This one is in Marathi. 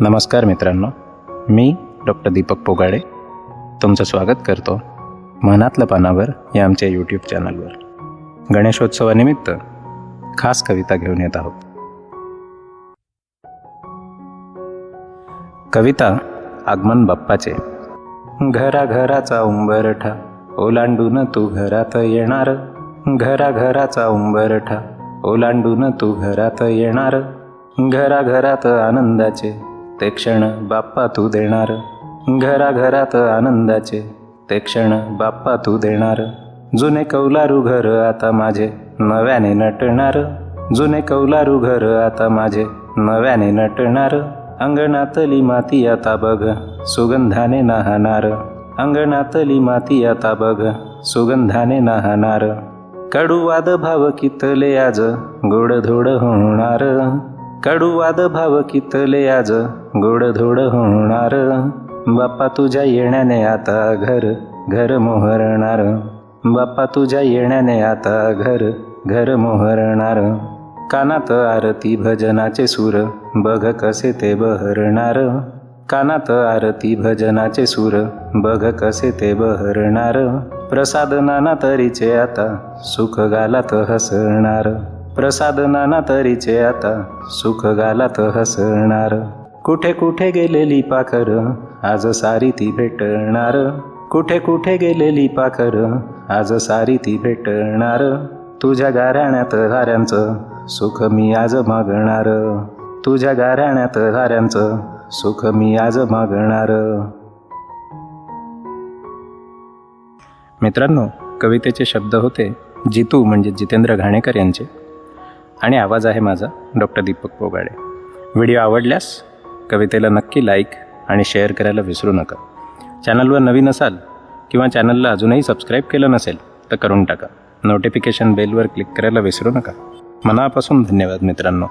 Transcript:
नमस्कार मित्रांनो मी डॉक्टर दीपक पोगाडे तुमचं स्वागत करतो मनातलं पानावर या आमच्या यूट्यूब चॅनलवर. गणेशोत्सवानिमित्त खास कविता घेऊन येत आहोत. कविता आगमन बाप्पाचे. घराघराचा उंबरठा ओलांडून तू घरात येणार. घराघराचा उंबरठा ओलांडून तू घरात येणार. घराघरात आनंदाचे ते क्षण बाप्पा तू देणार. घराघरात आनंदाचे ते क्षण बाप्पा तू देणार. जुने कौलारू घर आता माझे नव्याने नटणार. जुने कौलारू घर आता माझे नव्याने नटणार. अंगणातली माती आता बघ सुगंधाने नाहणार. अंगणातली माती आता बघ सुगंधाने नाहणार. कडूवाद भाव कितले आज गोडधोड होणार. कडूवाद भाव कितले आज गोडधोड होणार. बाप्पा तुझ्या येण्याने आता घर घर मोहरणार. बाप्पा तुझ्या येण्याने आता घर घर मोहरणार. कानात आरती भजनाचे सूर बघ कसे ते बहरणार. कानात आरती भजनाचे सूर बघ कसे ते बहरणार. प्रसाद नाना तरीचे आता सुख गालात हसणार. प्रसाद नाना तरीचे आता सुख गालात हसणार. कुठे कुठे गेलेली पाखर आज सारी ती भेटणार. कुठे कुठे गेलेली पाखर आज सारी ती भेटणार. तुझ्या गाऱ्याण्यात हाऱ्यांचं सुख मी आज मागणार. तुझ्या गाऱ्याण्यात हाऱ्यांचं सुख मी आज मागणार. मित्रांनो कवितेचे शब्द होते जितू म्हणजे जितेंद्र घाणेकर यांचे. आणि आवाज आहे माझा डॉक्टर दीपक पोगाडे. व्हिडिओ आवडल्यास कवितेला नक्की लाईक आणि शेअर करायला विसरू नका. चॅनलवर नवीन असाल किंवा चॅनलला अजूनही सबस्क्राईब केलं नसेल तर करून टाका. नोटिफिकेशन बेलवर क्लिक करायला विसरू नका. मनापासून धन्यवाद मित्रांनो.